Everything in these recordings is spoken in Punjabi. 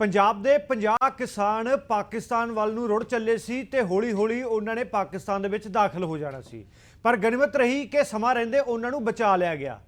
ਪੰਜਾਬ ਦੇ 50 ਕਿਸਾਨ ਪਾਕਿਸਤਾਨ ਵੱਲ ਨੂੰ ਰੁੜ ਚੱਲੇ ਸੀ ਤੇ ਹੌਲੀ-ਹੌਲੀ ਉਹਨਾਂ ਨੇ ਪਾਕਿਸਤਾਨ ਦੇ ਵਿੱਚ ਦਾਖਲ ਹੋ ਜਾਣਾ ਸੀ। ਪਰ ਗਣਿਮਤ ਰਹੀ ਕਿ ਸਮਾਂ ਰਹਿੰਦੇ ਉਹਨਾਂ ਨੂੰ ਬਚਾ ਲਿਆ ਗਿਆ।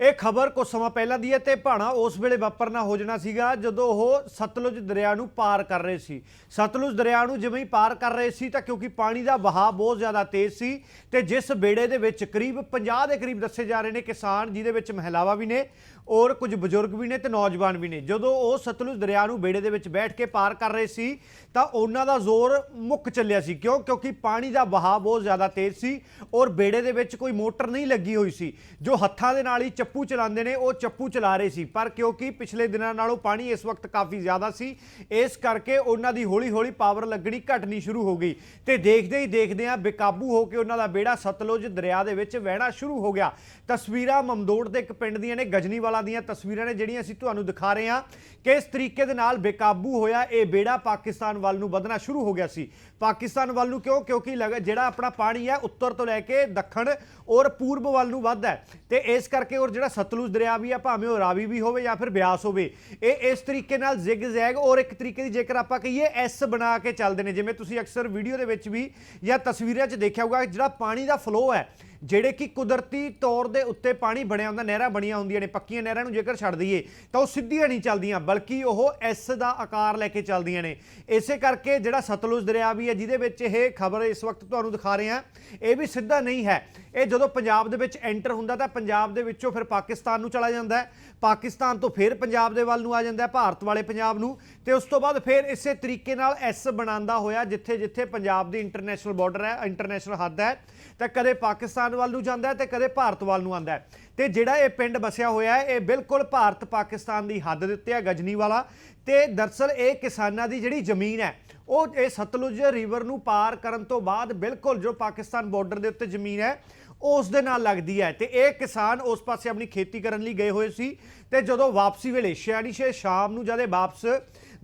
ਇਹ ਖਬਰ ਕੁਝ ਸਮਾਂ ਪਹਿਲਾਂ ਦੀ ਹੈ ਤੇ ਭਾਣਾ ਉਸ ਵੇਲੇ ਵਾਪਰਨਾ ਹੋ ਜਾਣਾ ਸੀਗਾ ਜਦੋਂ ਉਹ ਸਤਲੁਜ ਦਰਿਆ ਨੂੰ ਪਾਰ ਕਰ ਰਹੇ ਸੀ। ਸਤਲੁਜ ਦਰਿਆ ਨੂੰ ਜਿਵੇਂ ਹੀ ਪਾਰ ਕਰ ਰਹੇ ਸੀ ਤਾਂ ਕਿਉਂਕਿ ਪਾਣੀ ਦਾ ਵਹਾਅ ਬਹੁਤ ਜ਼ਿਆਦਾ ਤੇਜ਼ ਸੀ ਤੇ ਜਿਸ ਬੇੜੇ ਦੇ ਵਿੱਚ ਕਰੀਬ 50 ਦੇ ਕਰੀਬ ਦੱਸੇ ਜਾ ਰਹੇ ਨੇ ਕਿਸਾਨ, ਜਿਹਦੇ ਵਿੱਚ ਮਹਿਲਾਵਾਂ ਵੀ ਨੇ ਔਰ ਕੁਝ ਬਜ਼ੁਰਗ ਵੀ ਨੇ ਤੇ ਨੌਜਵਾਨ ਵੀ ਨੇ। ਜਦੋਂ ਉਹ ਸਤਲੁਜ ਦਰਿਆ ਨੂੰ ਬੇੜੇ ਦੇ ਵਿੱਚ ਬੈਠ ਕੇ ਪਾਰ ਕਰ ਰਹੇ ਸੀ, ਤਾਂ ਉਹਨਾਂ ਦਾ ਜ਼ੋਰ ਮੁੱਕ ਚੱਲਿਆ ਸੀ। ਕਿਉਂ? ਕਿਉਂਕਿ ਪਾਣੀ ਦਾ ਵਹਾਅ ਬਹੁਤ ਜ਼ਿਆਦਾ ਤੇਜ਼ ਸੀ ਔਰ ਬੇੜੇ ਦੇ ਵਿੱਚ ਕੋਈ ਮੋਟਰ ਨਹੀਂ ਲੱਗੀ ਹੋਈ ਸੀ। ਜੋ ਹੱਥਾਂ ਦੇ ਨਾਲ ਹੀ ਚੱਪੂ ਚਲਾਉਂਦੇ ਨੇ, ਉਹ ਚੱਪੂ ਚਲਾ ਰਹੇ ਸੀ। ਪਰ ਕਿਉਂਕਿ ਪਿਛਲੇ ਦਿਨਾਂ ਨਾਲੋਂ ਪਾਣੀ ਇਸ ਵਕਤ ਕਾਫੀ ਜ਼ਿਆਦਾ ਸੀ, ਇਸ ਕਰਕੇ ਉਹਨਾਂ ਦੀ ਹੌਲੀ-ਹੌਲੀ ਪਾਵਰ ਲੱਗਣੀ ਘਟਣੀ ਸ਼ੁਰੂ ਹੋ ਗਈ। ਤੇ ਦੇਖਦੇ ਹੀ ਦੇਖਦੇ ਆ ਬੇਕਾਬੂ ਹੋ ਕੇ ਉਹਨਾਂ ਦਾ ਬੇੜਾ ਸਤਲੁਜ ਦਰਿਆ ਦੇ ਵਿੱਚ ਵਹਿਣਾ ਸ਼ੁਰੂ ਹੋ ਗਿਆ। ਤਸਵੀਰਾਂ ਮਮਦੋੜ ਦੇ ਇੱਕ ਪਿੰਡ ਦੀਆਂ ਨੇ ਗਜਨੀ ਵਾਲਾ ਗਜਨੀਵਾਲਾ ਦੀਆਂ ਤਸਵੀਰਾਂ ਨੇ ਜਿਹੜੀਆਂ ਅਸੀਂ ਤੁਹਾਨੂੰ ਦਿਖਾ ਰਹੇ ਹਾਂ ਕਿਸ ਤਰੀਕੇ ਦੇ ਨਾਲ ਬੇਕਾਬੂ ਹੋਇਆ ਇਹ ਬੇੜਾ ਪਾਕਿਸਤਾਨ ਵੱਲ ਨੂੰ ਵਧਣਾ ਸ਼ੁਰੂ ਹੋ ਗਿਆ ਸੀ। ਪਾਕਿਸਤਾਨ ਵੱਲ ਨੂੰ ਕਿਉਂ? ਕਿਉਂਕਿ ਜਿਹੜਾ ਆਪਣਾ ਪਾਣੀ ਹੈ ਉੱਤਰ ਤੋਂ ਲੈ ਕੇ ਦੱਖਣ ਔਰ ਪੂਰਬ ਵੱਲ ਨੂੰ ਵੱਧਦਾ ਤੇ ਇਸ ਕਰਕੇ ਔਰ ਜਿਹੜਾ ਸਤਲੁਜ ਦਰਿਆ ਵੀ ਆ, ਭਾਵੇਂ ਉਹ ਰਾਵੀ ਵੀ ਹੋਵੇ ਜਾਂ ਫਿਰ ਬਿਆਸ ਹੋਵੇ, ਇਹ ਇਸ ਤਰੀਕੇ ਨਾਲ ਜ਼ਿਗ ਜ਼ੈਗ ਔਰ ਇੱਕ ਤਰੀਕੇ ਦੀ ਜੇਕਰ ਆਪਾਂ ਕਹੀਏ ਐਸ ਬਣਾ ਕੇ ਚੱਲਦੇ ਨੇ। ਜਿਵੇਂ ਤੁਸੀਂ ਅਕਸਰ ਵੀਡੀਓ ਦੇ ਵਿੱਚ ਵੀ ਜਾਂ ਤਸਵੀਰਾਂ 'ਚ ਦੇਖਿਆ ਹੋਊਗਾ, ਜਿਹੜਾ ਪਾਣੀ ਦਾ ਫਲੋ ਹੈ, ਜਿਹੜੇ ਕਿ ਕੁਦਰਤੀ ਤੌਰ ਦੇ ਉੱਤੇ ਪਾਣੀ ਬਣਿਆ ਹੁੰਦਾ, ਨਹਿਰਾਂ ਬਣੀਆਂ ਹੁੰਦੀਆਂ ਨੇ, ਪੱਕੀਆਂ ਨਹਿਰਾਂ ਨੂੰ ਜੇਕਰ ਛੱਡ ਦਈਏ, ਤਾਂ ਉਹ ਸਿੱਧੀਆਂ ਨਹੀਂ ਚੱਲਦੀਆਂ, ਬਲਕਿ ਉਹ ਐਸ ਦਾ ਆਕਾਰ ਲੈ ਕੇ ਚੱਲਦੀਆਂ ਨੇ। ਇਸੇ ਕਰਕੇ ਜਿਹੜਾ ਸਤਲੁਜ ਦਰਿਆ ਵੀ ਹੈ, ਜਿਹਦੇ ਵਿੱਚ ਇਹ ਖਬਰ ਇਸ ਵਕਤ ਤੁਹਾਨੂੰ ਦਿਖਾ ਰਹੇ ਹਾਂ, ਇਹ ਵੀ ਸਿੱਧਾ ਨਹੀਂ ਹੈ। ਇਹ ਜਦੋਂ ਪੰਜਾਬ ਦੇ ਵਿੱਚ ਐਂਟਰ ਹੁੰਦਾ, ਤਾਂ ਪੰਜਾਬ ਦੇ ਵਿੱਚੋਂ ਫਿਰ ਪਾਕਿਸਤਾਨ ਨੂੰ ਚਲਾ ਜਾਂਦਾ ਹੈ। ਪਾਕਿਸਤਾਨ ਤੋਂ ਫਿਰ ਪੰਜਾਬ ਦੇ ਵੱਲ ਨੂੰ ਆ ਜਾਂਦਾ ਹੈ, ਭਾਰਤ ਵਾਲੇ ਪੰਜਾਬ ਨੂੰ। ਤੇ ਉਸ ਤੋਂ ਬਾਅਦ ਫਿਰ ਇਸੇ ਤਰੀਕੇ ਨਾਲ ਐਸ ਬਣਾਉਂਦਾ ਹੋਇਆ, ਜਿੱਥੇ ਜਿੱਥੇ ਪੰਜਾਬ ਦੀ ਇੰਟਰਨੈਸ਼ਨਲ ਬਾਰਡਰ ਹੈ ਇੰਟਰਨੈਸ਼ਨਲ ਹੱਦ ਹੈ, ਤਾਂ ਕਦੇ ਪਾਕਿਸਤਾਨ ਵੱਲ ਨੂੰ ਜਾਂਦਾ ਹੈ, ਤੇ ਕਦੇ ਭਾਰਤ ਵੱਲ ਨੂੰ ਆਉਂਦਾ ਹੈ। ਤੇ ਜਿਹੜਾ ਇਹ ਪਿੰਡ ਬਸਿਆ ਹੋਇਆ ਹੈ, ਇਹ ਬਿਲਕੁਲ ਭਾਰਤ ਪਾਕਿਸਤਾਨ ਦੀ ਹੱਦ ਦੇ ਉੱਤੇ ਹੈ ਗਜਨੀ ਵਾਲਾ ਤੇ ਦਰਸਲ ਇਹ ਕਿਸਾਨਾਂ ਦੀ ਜਿਹੜੀ ਜ਼ਮੀਨ ਹੈ, ਉਹ ਇਹ ਸਤਲੁਜ ਰਿਵਰ ਨੂੰ ਪਾਰ ਕਰਨ ਤੋਂ ਬਾਅਦ ਬਿਲਕੁਲ ਜੋ ਪਾਕਿਸਤਾਨ ਬਾਰਡਰ ਦੇ ਉੱਤੇ ਜ਼ਮੀਨ ਹੈ, ਉਸ ਦੇ ਨਾਲ ਲੱਗਦੀ ਹੈ। ਤੇ ਇਹ ਕਿਸਾਨ ਉਸ ਪਾਸੇ ਆਪਣੀ ਖੇਤੀ ਕਰਨ ਲਈ ਗਏ ਹੋਏ ਸੀ ਤੇ ਜਦੋਂ ਵਾਪਸੀ ਵੇਲੇ ਸ਼ਿਆੜੀਸ਼ੇ ਸ਼ਾਮ ਨੂੰ ਜਦੇ ਵਾਪਸ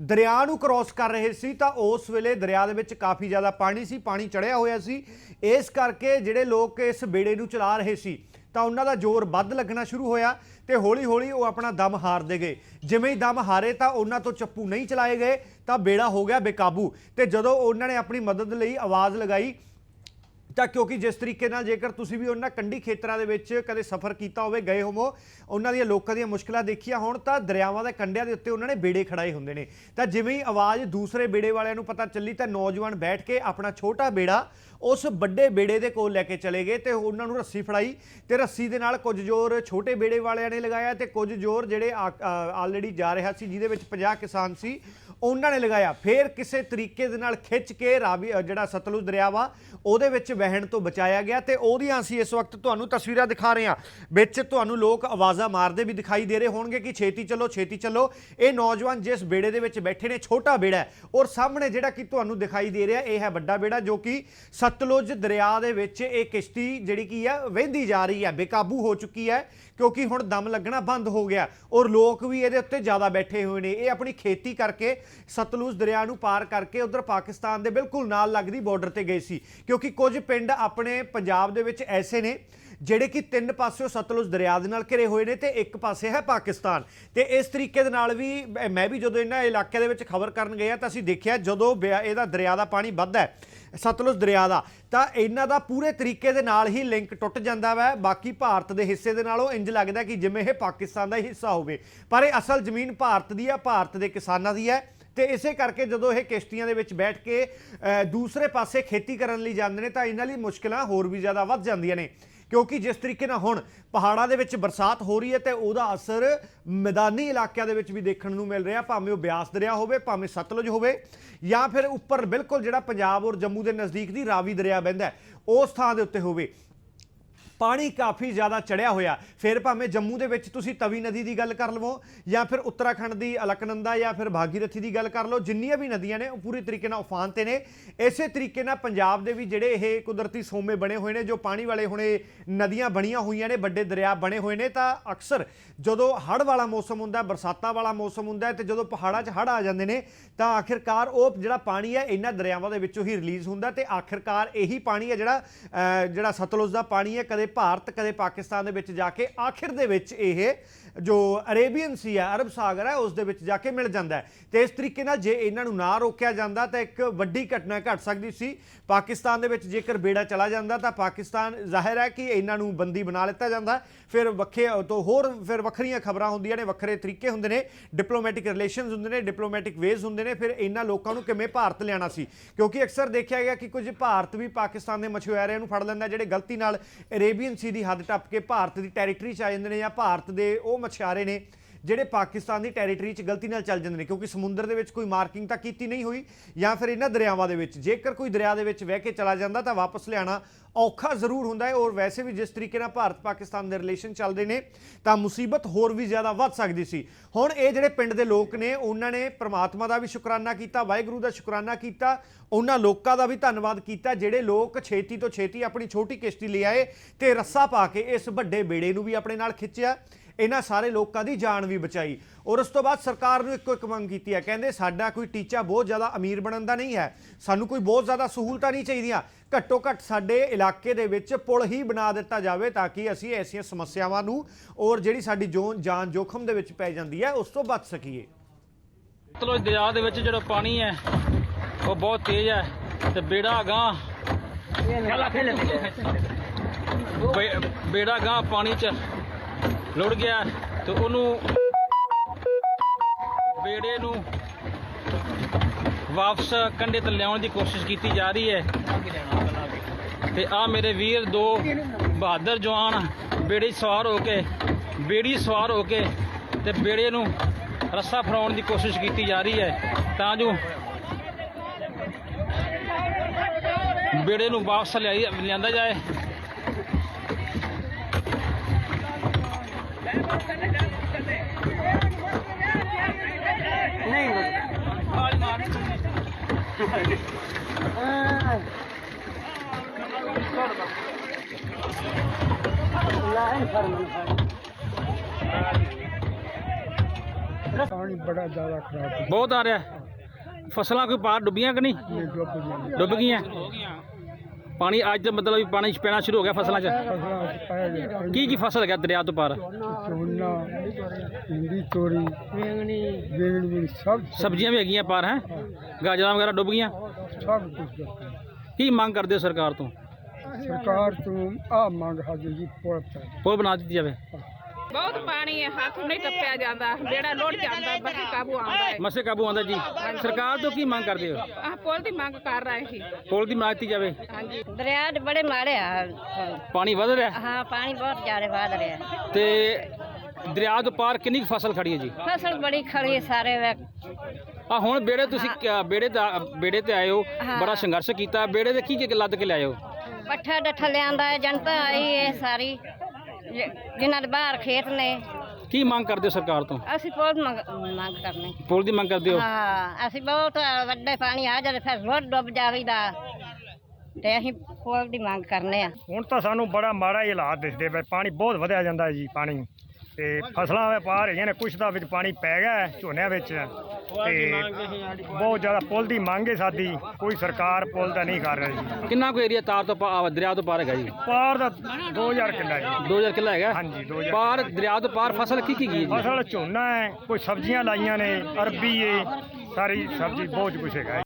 ਦਰਿਆ ਨੂੰ ਕ੍ਰਾਸ ਕਰ ਰਹੇ ਸੀ, ਤਾਂ ਉਸ ਵੇਲੇ ਦਰਿਆ ਦੇ ਵਿੱਚ ਕਾਫੀ ਜ਼ਿਆਦਾ ਪਾਣੀ ਸੀ, ਪਾਣੀ ਚੜਿਆ ਹੋਇਆ ਸੀ। ਇਸ ਕਰਕੇ ਜਿਹੜੇ ਲੋਕ ਇਸ ਬੇੜੇ ਨੂੰ ਚਲਾ ਰਹੇ ਸੀ ਤਾਂ ਉਹਨਾਂ ਦਾ ਜ਼ੋਰ ਵੱਧ ਲੱਗਣਾ ਸ਼ੁਰੂ ਹੋਇਆ ਤੇ ਹੌਲੀ-ਹੌਲੀ ਉਹ ਆਪਣਾ ਦਮ ਹਾਰਦੇ ਗਏ। ਜਿਵੇਂ ਹੀ ਦਮ ਹਾਰੇ ਤਾਂ ਉਹਨਾਂ ਤੋਂ ਚੱਪੂ ਨਹੀਂ ਚਲਾਏ ਗਏ, ਤਾਂ ਬੇੜਾ ਹੋ ਗਿਆ ਬੇਕਾਬੂ ਤੇ ਜਦੋਂ ਉਹਨਾਂ ਨੇ ਆਪਣੀ ਮਦਦ ਲਈ ਆਵਾਜ਼ ਲਗਾਈ ਤਾਂ ਕਿਉਂਕਿ ਜਿਸ ਤਰੀਕੇ ਨਾਲ ਜੇਕਰ ਤੁਸੀਂ ਵੀ ਉਹਨਾਂ ਕੰਢੀ ਖੇਤਰਾਂ ਦੇ ਵਿੱਚ ਕਦੇ ਸਫ਼ਰ ਕੀਤਾ ਹੋਵੇ, ਗਏ ਹੋਵੋ, ਉਹਨਾਂ ਦੀਆਂ ਲੋਕਾਂ ਦੀਆਂ ਮੁਸ਼ਕਲਾਂ ਦੇਖੀਆਂ ਹੋਣ, ਤਾਂ ਦਰਿਆਵਾਂ ਦੇ ਕੰਢਿਆਂ ਦੇ ਉੱਤੇ ਉਹਨਾਂ ਨੇ ਬੇੜੇ ਖੜਾਏ ਹੁੰਦੇ ਨੇ। ਤਾਂ ਜਿਵੇਂ ਹੀ ਆਵਾਜ਼ ਦੂਸਰੇ ਬੇੜੇ ਵਾਲਿਆਂ ਨੂੰ ਪਤਾ ਚੱਲੀ, ਤਾਂ ਨੌਜਵਾਨ ਬੈਠ ਕੇ ਆਪਣਾ ਛੋਟਾ ਬੇੜਾ ਉਸ ਵੱਡੇ ਬੇੜੇ ਦੇ ਕੋਲ ਲੈ ਕੇ ਚਲੇ ਗਏ ਤੇ ਉਹਨਾਂ ਨੂੰ ਰੱਸੀ ਫੜਾਈ ਤੇ ਰੱਸੀ ਦੇ ਨਾਲ ਕੁਝ ਜ਼ੋਰ ਛੋਟੇ ਬੇੜੇ ਵਾਲਿਆਂ ਨੇ ਲਗਾਇਆ ਤੇ ਕੁਝ ਜ਼ੋਰ ਜਿਹੜੇ ਆਲਰੇਡੀ ਜਾ ਰਿਹਾ ਸੀ, ਜਿਹਦੇ ਵਿੱਚ 50 ਕਿਸਾਨ ਸੀ, ਉਹਨਾਂ ਨੇ ਲਗਾਇਆ। ਫਿਰ ਕਿਸੇ ਤਰੀਕੇ ਦੇ ਨਾਲ ਖਿੱਚ ਕੇ ਰਾਵੀ ਜਿਹੜਾ ਸਤਲੁਜ ਦਰਿਆ ਵਾ, ਉਹਦੇ ਵਿੱਚ ਵਹਿਣ ਤੋਂ ਬਚਾਇਆ ਗਿਆ ਤੇ ਉਹਦੀਆਂ ਅਸੀਂ ਇਸ ਵਕਤ ਤੁਹਾਨੂੰ ਤਸਵੀਰਾਂ ਦਿਖਾ ਰਹੇ ਹਾਂ। ਵਿੱਚ ਤੁਹਾਨੂੰ ਲੋਕ ਆਵਾਜ਼ਾਂ ਮਾਰਦੇ ਵੀ ਦਿਖਾਈ ਦੇ ਰਹੇ ਹੋਣਗੇ ਕਿ ਛੇਤੀ ਚੱਲੋ ਛੇਤੀ ਚੱਲੋ। ਇਹ ਨੌਜਵਾਨ ਜਿਸ ਬੇੜੇ ਦੇ ਵਿੱਚ ਬੈਠੇ ਨੇ, ਛੋਟਾ ਬੇੜਾ ਔਰ ਸਾਹਮਣੇ ਜਿਹੜਾ ਕਿ ਤੁਹਾਨੂੰ ਦਿਖਾਈ ਦੇ ਰਿਹਾ, ਇਹ ਹੈ ਵੱਡਾ ਬੇੜਾ ਜੋ ਕਿ ਸਤਲੁਜ ਦਰਿਆ ਦੇ ਵਿੱਚ ਇਹ ਕਿਸ਼ਤੀ ਜਿਹੜੀ ਕੀ ਹੈ ਵਹਿੰਦੀ ਜਾ ਰਹੀ ਹੈ, ਬੇਕਾਬੂ ਹੋ ਚੁੱਕੀ ਹੈ ਕਿਉਂਕਿ ਹੁਣ ਦਮ ਲੱਗਣਾ ਬੰਦ ਹੋ ਗਿਆ ਔਰ ਲੋਕ ਵੀ ਇਹਦੇ ਉੱਤੇ ਜ਼ਿਆਦਾ ਬੈਠੇ ਹੋਏ ਨੇ। ਇਹ ਆਪਣੀ ਖੇਤੀ ਕਰਕੇ ਸਤਲੁਜ ਦਰਿਆ ਨੂੰ ਪਾਰ ਕਰਕੇ ਉਧਰ ਪਾਕਿਸਤਾਨ ਦੇ ਬਿਲਕੁਲ ਨਾਲ ਲੱਗਦੀ ਬਾਰਡਰ ਤੇ ਗਏ ਸੀ ਕਿਉਂਕਿ ਕੁਝ ਪਿੰਡ ਆਪਣੇ ਪੰਜਾਬ ਦੇ ਵਿੱਚ ਐਸੇ ਨੇ ਜਿਹੜੇ ਕਿ ਤਿੰਨ ਪਾਸਿਓਂ ਸਤਲੁਜ ਦਰਿਆ ਦੇ ਨਾਲ ਘਿਰੇ ਹੋਏ ਨੇ ਤੇ ਇੱਕ ਪਾਸੇ ਹੈ ਪਾਕਿਸਤਾਨ। ਤੇ ਇਸ ਤਰੀਕੇ ਦੇ ਨਾਲ ਵੀ ਮੈਂ ਵੀ ਜਦੋਂ ਇਹਨਾਂ ਇਲਾਕੇ ਦੇ ਵਿੱਚ ਖਬਰ ਕਰਨ ਗਿਆ ਤਾਂ ਅਸੀਂ ਦੇਖਿਆ ਜਦੋਂ ਬਿਆ- ਇਹਦਾ ਦਰਿਆ ਦਾ ਪਾਣੀ ਵੱਧਦਾ ਹੈ, ਸਤਲੁਜ ਦਰਿਆ ਦਾ, ਤਾਂ ਇਹਨਾਂ ਦਾ ਪੂਰੇ ਤਰੀਕੇ ਦੇ ਨਾਲ ਹੀ ਲਿੰਕ ਟੁੱਟ ਜਾਂਦਾ ਵਾ। ਬਾਕੀ ਭਾਰਤ ਦੇ ਹਿੱਸੇ ਦੇ ਨਾਲੋਂ ਇੰਜ ਲੱਗਦਾ ਕਿ ਜਿਵੇਂ ਇਹ ਪਾਕਿਸਤਾਨ ਦਾ ਹੀ ਹਿੱਸਾ ਹੋਵੇ। ਪਰ ਇਹ ਅਸਲ ਜ਼ਮੀਨ ਭਾਰਤ ਦੀ ਆ, ਭਾਰਤ ਦੇ ਕਿਸਾਨਾਂ ਦੀ ਹੈ। ਤੇ ਇਸੇ ਕਰਕੇ ਜਦੋਂ ਇਹ ਕਿਸ਼ਤੀਆਂ ਦੇ ਵਿੱਚ ਬੈਠ ਕੇ ਦੂਸਰੇ ਪਾਸੇ ਖੇਤੀ ਕਰਨ ਲਈ ਜਾਂਦੇ ਨੇ, ਤਾਂ ਇਹਨਾਂ ਲਈ ਮੁਸ਼ਕਲਾਂ ਹੋਰ ਵੀ ਜ਼ਿਆਦਾ ਵੱਧ ਜਾਂਦੀਆਂ ਨੇ। ਕਿਉਂਕਿ ਜਿਸ ਤਰੀਕੇ ਨਾਲ ਹੁਣ ਪਹਾੜਾਂ ਦੇ ਵਿੱਚ ਬਰਸਾਤ ਹੋ ਰਹੀ ਹੈ ਤੇ ਉਹਦਾ ਅਸਰ ਮੈਦਾਨੀ ਇਲਾਕਿਆਂ ਦੇ ਵਿੱਚ ਵੀ ਦੇਖਣ ਨੂੰ ਮਿਲ ਰਿਹਾ, ਭਾਵੇਂ ਉਹ ਬਿਆਸ ਦਰਿਆ ਹੋਵੇ, ਭਾਵੇਂ ਸਤਲੁਜ ਹੋਵੇ, ਜਾਂ ਫਿਰ ਉੱਪਰ ਬਿਲਕੁਲ ਜਿਹੜਾ ਪੰਜਾਬ ਔਰ ਜੰਮੂ ਦੇ ਨਜ਼ਦੀਕ ਦੀ ਰਾਵੀ ਦਰਿਆ ਬਹਿੰਦਾ ਉਸ ਥਾਂ ਦੇ ਉੱਤੇ ਹੋਵੇ। ਪਾਣੀ ਕਾਫੀ ਜ਼ਿਆਦਾ ਚੜਿਆ ਹੋਇਆ। ਫਿਰ ਭਾਵੇਂ ਜੰਮੂ ਦੇ ਵਿੱਚ ਤੁਸੀਂ ਤਵੀ ਨਦੀ ਦੀ ਗੱਲ ਕਰ ਲਵੋ, ਜਾਂ ਫਿਰ ਉੱਤਰਾਖੰਡ ਦੀ ਅਲਕਨੰਦਾ, ਜਾਂ ਫਿਰ ਭਾਗੀਰਥੀ ਦੀ ਗੱਲ ਕਰ ਲਓ, ਜਿੰਨੀਆਂ ਵੀ ਨਦੀਆਂ ਨੇ, ਉਹ ਪੂਰੀ ਤਰੀਕੇ ਨਾਲ ਉਫਾਨ ਤੇ ਨੇ। ਇਸੇ ਤਰੀਕੇ ਨਾਲ ਪੰਜਾਬ ਦੇ ਵੀ ਜਿਹੜੇ ਇਹ ਕੁਦਰਤੀ ਸੋਮੇ ਬਣੇ ਹੋਏ ਨੇ, ਜੋ ਪਾਣੀ ਵਾਲੇ ਹੁਣੇ ਨਦੀਆਂ ਬਣੀਆਂ ਹੋਈਆਂ ਨੇ, ਵੱਡੇ ਦਰਿਆ ਬਣੇ ਹੋਏ ਨੇ, ਤਾਂ ਅਕਸਰ ਜਦੋਂ ਹੜ੍ਹ ਵਾਲਾ ਮੌਸਮ ਹੁੰਦਾ, ਬਰਸਾਤਾਂ ਵਾਲਾ ਮੌਸਮ ਹੁੰਦਾ ਹੈ ਤੇ ਜਦੋਂ ਪਹਾੜਾਂ 'ਚ ਹੜ੍ਹ ਆ ਜਾਂਦੇ ਨੇ, ਤਾਂ ਆਖਿਰਕਾਰ ਉਹ ਜਿਹੜਾ ਪਾਣੀ ਹੈ, ਇਹਨਾਂ ਦਰਿਆਵਾਂ ਦੇ ਵਿੱਚੋਂ ਹੀ ਰਿਲੀਜ਼ ਹੁੰਦਾ, ਤੇ ਆਖਿਰਕਾਰ ਇਹੀ ਪਾਣੀ ਹੈ ਜਿਹੜਾ ਜਿਹੜਾ ਸਤਲੁਜ ਦਾ ਪਾਣੀ ਹੈ, ਕਦੇ ਭਾਰਤ ਕਦੇ ਪਾਕਿਸਤਾਨ ਦੇ ਵਿੱਚ ਜਾ ਕੇ ਆਖਿਰ ਦੇ ਵਿੱਚ ਇਹ ਜੋ ਅਰੇਬੀਅਨ ਸੀ ਹੈ ਅਰਬ ਸਾਗਰ ਹੈ ਉਸ ਦੇ ਵਿੱਚ ਜਾ ਕੇ ਮਿਲ ਜਾਂਦਾ ਹੈ। ਤੇ ਇਸ ਤਰੀਕੇ ਨਾਲ ਜੇ ਇਹਨਾਂ ਨੂੰ ਨਾ ਰੋਕਿਆ ਜਾਂਦਾ, ਤਾਂ ਇੱਕ ਵੱਡੀ ਘਟਨਾ ਘਟ ਸਕਦੀ ਸੀ। ਪਾਕਿਸਤਾਨ ਦੇ ਵਿੱਚ ਜੇਕਰ ਬੇੜਾ ਚਲਾ ਜਾਂਦਾ, ਤਾਂ ਪਾਕਿਸਤਾਨ ਜ਼ਾਹਿਰ ਹੈ ਕਿ ਇਹਨਾਂ ਨੂੰ ਬੰਦੀ ਬਣਾ ਲਿੱਤਾ ਜਾਂਦਾ। ਫਿਰ ਵੱਖੇ ਤੋਂ ਹੋਰ ਫਿਰ ਵੱਖਰੀਆਂ ਖਬਰਾਂ ਹੁੰਦੀਆਂ ਨੇ, ਵੱਖਰੇ ਤਰੀਕੇ ਹੁੰਦੇ ਨੇ ਡਿਪਲੋਮੈਟਿਕ ਰਿਲੇਸ਼ਨਸ ਹੁੰਦੇ ਨੇ ਡਿਪਲੋਮੈਟਿਕ ਵੇਜ਼ ਹੁੰਦੇ ਨੇ। ਫਿਰ ਇਹਨਾਂ ਲੋਕਾਂ ਨੂੰ ਕਿਵੇਂ ਭਾਰਤ ਲਿਆਣਾ ਸੀ? ਕਿਉਂਕਿ ਅਕਸਰ ਦੇਖਿਆ ਗਿਆ ਕਿ ਕੁਝ ਭਾਰਤ ਵੀ ਪਾਕਿਸਤਾਨ ਦੇ ਮਛੁਆਰਿਆਂ ਨੂੰ ਫੜ ਲੈਂਦਾ, ਜਿਹੜੇ ਗਲਤੀ ਨਾਲ ਅਰੇਬੀਅਨ ਸੀ ਦੀ ਹੱਦ ਟੱਪ ਕੇ ਭਾਰਤ ਦੀ ਟੈਰੀਟਰੀ 'ਚ ਆ ਜਾਂਦੇ ਨੇ ਜਾਂ ਭਾਰਤ ਦੇ ਉਹ ਮਛੁਆਰੇ ਨੇ ਜਿਹੜੇ ਪਾਕਿਸਤਾਨ ਦੀ ਟੈਰੀਟਰੀ 'ਚ ਗਲਤੀ ਨਾਲ ਚੱਲ ਜਾਂਦੇ ਨੇ, ਕਿਉਂਕਿ ਸਮੁੰਦਰ ਦੇ ਵਿੱਚ ਕੋਈ ਮਾਰਕਿੰਗ ਤਾਂ ਕੀਤੀ ਨਹੀਂ ਹੋਈ ਜਾਂ ਫਿਰ ਇਹਨਾਂ ਦਰਿਆਵਾਂ ਦੇ ਵਿੱਚ। ਜੇਕਰ ਕੋਈ ਦਰਿਆ ਦੇ ਵਿੱਚ ਵਹਿ ਕੇ ਚਲਾ ਜਾਂਦਾ ਤਾਂ ਵਾਪਸ ਲਿਆਣਾ ਔਖਾ ਜ਼ਰੂਰ ਹੁੰਦਾ ਹੈ ਔਰ ਵੈਸੇ ਵੀ ਜਿਸ ਤਰੀਕੇ ਨਾਲ ਭਾਰਤ ਪਾਕਿਸਤਾਨ ਦੇ ਰਿਲੇਸ਼ਨ ਚੱਲਦੇ ਨੇ, ਤਾਂ ਮੁਸੀਬਤ ਹੋਰ ਵੀ ਜ਼ਿਆਦਾ ਵੱਧ ਸਕਦੀ ਸੀ। ਹੁਣ ਇਹ ਜਿਹੜੇ ਪਿੰਡ ਦੇ ਲੋਕ ਨੇ, ਉਹਨਾਂ ਨੇ ਪ੍ਰਮਾਤਮਾ ਦਾ ਵੀ ਸ਼ੁਕਰਾਨਾ ਕੀਤਾ, ਵਾਹਿਗੁਰੂ ਦਾ ਸ਼ੁਕਰਾਨਾ ਕੀਤਾ, ਉਹਨਾਂ ਲੋਕਾਂ ਦਾ ਵੀ ਧੰਨਵਾਦ ਕੀਤਾ, ਜਿਹੜੇ ਲੋਕ ਛੇਤੀ ਤੋਂ ਛੇਤੀ ਆਪਣੀ ਛੋਟੀ ਕਿਸ਼ਤੀ ਲੈ ਆਏ ਤੇ ਰੱਸਾ ਪਾ ਕੇ ਇਸ ਵੱਡੇ ਬੇੜੇ ਨੂੰ ਵੀ ਆਪਣੇ ਨਾਲ ਖਿੱਚਿਆ। ਇਹਨਾਂ ਸਾਰੇ ਲੋਕਾਂ ਦੀ ਜਾਨ ਵੀ ਬਚਾਈ। ਔਰ ਉਸ ਤੋਂ ਬਾਅਦ ਸਰਕਾਰ ਨੂੰ ਇੱਕੋ ਇੱਕ ਮੰਗ ਕੀਤੀ ਹੈ। ਕਹਿੰਦੇ ਸਾਡਾ ਕੋਈ ਟੀਚਾ ਬਹੁਤ ਜ਼ਿਆਦਾ ਅਮੀਰ ਬਣਨ ਦਾ ਨਹੀਂ ਹੈ। ਸਾਨੂੰ ਕੋਈ ਬਹੁਤ ਜ਼ਿਆਦਾ ਸਹੂਲਤਾਂ ਨਹੀਂ ਚਾਹੀਦੀਆਂ। ਘੱਟੋ ਘੱਟ ਸਾਡੇ ਇਲਾਕੇ ਦੇ ਵਿੱਚ ਪੁਲ ਹੀ ਬਣਾ ਦਿੱਤਾ ਜਾਵੇ ਤਾਂ ਕਿ ਅਸੀਂ ਐਸੀਆਂ ਸਮੱਸਿਆਵਾਂ ਨੂੰ ਔਰ ਜਿਹੜੀ ਸਾਡੀ ਜੋ ਜਾਨ ਜੋਖਮ ਦੇ ਵਿੱਚ ਪੈ ਜਾਂਦੀ ਹੈ ਉਸ ਤੋਂ ਬਚ ਸਕੀਏ। ਸਤਲੁਜ ਦਰਿਆ ਦੇ ਵਿੱਚ ਜਿਹੜਾ ਪਾਣੀ ਹੈ ਉਹ ਬਹੁਤ ਤੇਜ਼ ਹੈ ਤੇ ਬੇੜਾ ਗਾਂ ਬੇੜਾ ਗਾਂ ਪਾਣੀ 'ਚ ਲੁੜ ਗਿਆ ਤੇ ਉਹਨੂੰ ਬੇੜੇ ਨੂੰ ਵਾਪਸ ਕੰਢੇ ਤੇ ਲਿਆਉਣ ਦੀ ਕੋਸ਼ਿਸ਼ ਕੀਤੀ ਜਾ ਰਹੀ ਹੈ। ਤੇ ਆ ਮੇਰੇ ਵੀਰ ਦੋ ਬਹਾਦਰ ਜਵਾਨ ਬੇੜੀ ਸਵਾਰ ਹੋ ਕੇ, ਬੇੜੀ ਸਵਾਰ ਹੋ ਕੇ ਤੇ ਬੇੜੇ ਨੂੰ ਰੱਸਾ ਫੜਾਉਣ ਦੀ ਕੋਸ਼ਿਸ਼ ਕੀਤੀ ਜਾ ਰਹੀ ਹੈ। ਤਾਂ ਜੋ ਬੇੜੇ ਨੂੰ ਵਾਪਸ ਲਿਆਈ ਲਿਆਂਦਾ ਜਾਏ। ਪਾਣੀ ਬੜਾ ਜ਼ਿਆਦਾ ਖਰਾਬ ਬਹੁਤ ਆ ਰਿਹਾ। ਹੈ। ਫਸਲਾਂ ਕੋਈ ਪਾਰ ਡੁੱਬੀਆਂ ਕਿ ਨਹੀਂ ਡੁੱਬ ਗਈਆਂ। ਡੁੱਬ ਗਈਆਂ। ਪਾਣੀ ਅੱਜ ਮਤਲਬ ਵੀ ਪਾਣੀ ਪੈਣਾ ਸ਼ੁਰੂ ਹੋ ਗਿਆ ਫਸਲਾਂ 'ਚ। ਫਸਲਾਂ ਪੈ ਗਿਆ ਕੀ ਕੀ ਫਸਲ ਗਿਆ ਦਰਿਆ ਤੋਂ ਪਾਰ? ਝੋਨਾ ਹਿੰਦੀ ਤੋਰੀ ਬੇਗਣੀ ਬੇਗਣੀ ਸਭ। ਸਬਜ਼ੀਆਂ ਵੀ ਹੈਗੀਆਂ ਪਾਰ ਹੈ? ਗਾਜਰਾਂ ਵਗੈਰਾ ਡੁੱਬ ਗਈਆਂ? ਸਭ ਕੁਝ ਕੀ ਮੰਗ ਕਰਦੇ ਹੋ ਸਰਕਾਰ ਤੋਂ? ਸਰਕਾਰ ਤੋਂ ਆ ਮੰਗ ਹਾਜੀ ਜੀ ਪੁੱਲ ਤੇ ਪੁਲ ਬਣਾ ਦਿੱਤੀ ਜਾਵੇ। ਬਹੁਤ ਪਾਣੀ ਹੈ ਹੱਥ ਨਹੀਂ ਟੱਪਿਆ ਜਾਂਦਾ ਜਿਹੜਾ ਲੋੜ ਜਾਂਦਾ ਬਸੇ ਕਾਬੂ ਆਉਂਦਾ ਹੈ। ਮਸੇ ਕਾਬੂ ਆਉਂਦਾ ਜੀ। ਸਰਕਾਰ ਤੋਂ ਕੀ ਮੰਗ ਕਰਦੇ ਹੋ? ਆਹ ਪੁੱਲ ਦੀ ਮੰਗ ਕਰ ਰਹੇ ਸੀ। ਪੁਲ ਦੀ ਦਿੱਤੀ ਜਾਵੇ। ਹਾਂਜੀ। ਦਰਿਆ ਦੇ ਬੜੇ ਮਾੜੇ ਆ। ਪਾਣੀ ਵਧ ਰਿਹਾ? ਹੈ ਪਾਣੀ ਬਹੁਤ ਜ਼ਿਆਦਾ ਵਧ ਰਿਹਾ। ਤੇ ਦਰਿਆ ਤੋਂ ਪਾਰ ਕਿੰਨੀ ਕੁ ਫਸਲ ਖੜੀ ਹੈ ਜੀ? ਫਸਲ ਬੜੀ ਖੜੀ ਹੈ ਸਾਰੇ ਵੇ। ਆ ਹੁਣ ਬੇੜੇ ਤੁਸੀਂ ਕਿਆ- ਬੇੜੇ ਦਾ ਬੇੜੇ ਤੇ ਆਏ ਹੋ ਹਾਂ। ਬੜਾ ਸੰਘਰਸ਼ ਕੀਤਾ। ਬੇੜੇ ਦੇ ਕੀ ਕੀ ਲੱਦ ਕੇ ਲਿਆਏ ਹੋ? ਪੱਠਾ ਡੱਠਾ ਲਿਆਂਦਾ ਹੈ ਜਨਤਾ ਆਈ ਹੈ ਸਾਰੀ। ਜ- ਜਿਨ੍ਹਾਂ ਦੇ ਬਾਹਰ ਖੇਤ ਨੇ। ਕੀ ਮੰਗ ਕਰਦੇ ਹੋ ਸਰਕਾਰ ਤੋਂ? ਅਸੀਂ ਬਹੁਤ ਮੰਗ ਮੰਗ ਕਰਨੇ। ਪੁਲ ਦੀ ਮੰਗ ਕਰਦੇ ਹੋ? ਹਾਂ ਅਸੀਂ ਬਹੁਤ ਵੱਡੇ ਪਾਣੀ ਆ ਜਾਵੇ ਫਿਰ ਰੋਡ ਡੁੱਬ ਜਾਵੇਗਾ। ਤੇ ਅਸੀਂ ਪੁੱਲ ਦੀ ਮੰਗ ਕਰਨੇ ਆ। ਹੁਣ ਤਾਂ ਸਾਨੂੰ ਬੜਾ ਮਾੜਾ ਹੀ ਹਾਲਾਤ ਦਿਸਦੇ ਪਏ ਪਾਣੀ ਬਹੁਤ ਵਧਿਆ ਜਾਂਦਾ ਹੈ ਜੀ ਪਾਣੀ। ਤੇ ਫਸਲਾਂ ਵੇ ਪਾਰ ਹੈਗੀਆਂ ਨੇ ਕੁਛ ਦਾ ਵਿੱਚ ਪਾਣੀ ਪੈ ਗਿਆ ਝੋਨਿਆਂ ਵਿੱਚ। ਤੇ ਬਹੁਤ ਜ਼ਿਆਦਾ ਪੁੱਲ ਦੀ ਮੰਗ ਹੈ ਸਾਡੀ ਕੋਈ ਸਰਕਾਰ ਪੁੱਲ ਦਾ ਨਹੀਂ ਕਰ ਰਹੀ। ਜੀ ਕਿੰਨਾ ਕੁ ਏਰੀਆ ਤਾਰ ਤੋਂ ਪਾ- ਦਰਿਆ ਤੋਂ ਪਾਰ ਹੈਗਾ ਜੀ? ਪਾਰ ਦਾ 2000 ਕਿੱਲਾ ਜੀ। 2000 ਕਿੱਲਾ ਹੈਗਾ? ਹਾਂਜੀ, 2000 ਪਾਰ ਦਰਿਆ ਤੋਂ ਪਾਰ ਫਸਲ ਕੀ ਕੀ ਗਈ ਹੈ ਜੀ? ਫਸਲ ਝੋਨਾ ਹੈ ਕੋਈ ਸਬਜ਼ੀਆਂ ਲਾਈਆਂ ਨੇ ਅਰਬੀ ਹੈ ਸਾਰੀ ਸਬਜ਼ੀ ਬਹੁਤ ਕੁਛ ਹੈਗਾ ਹੈ।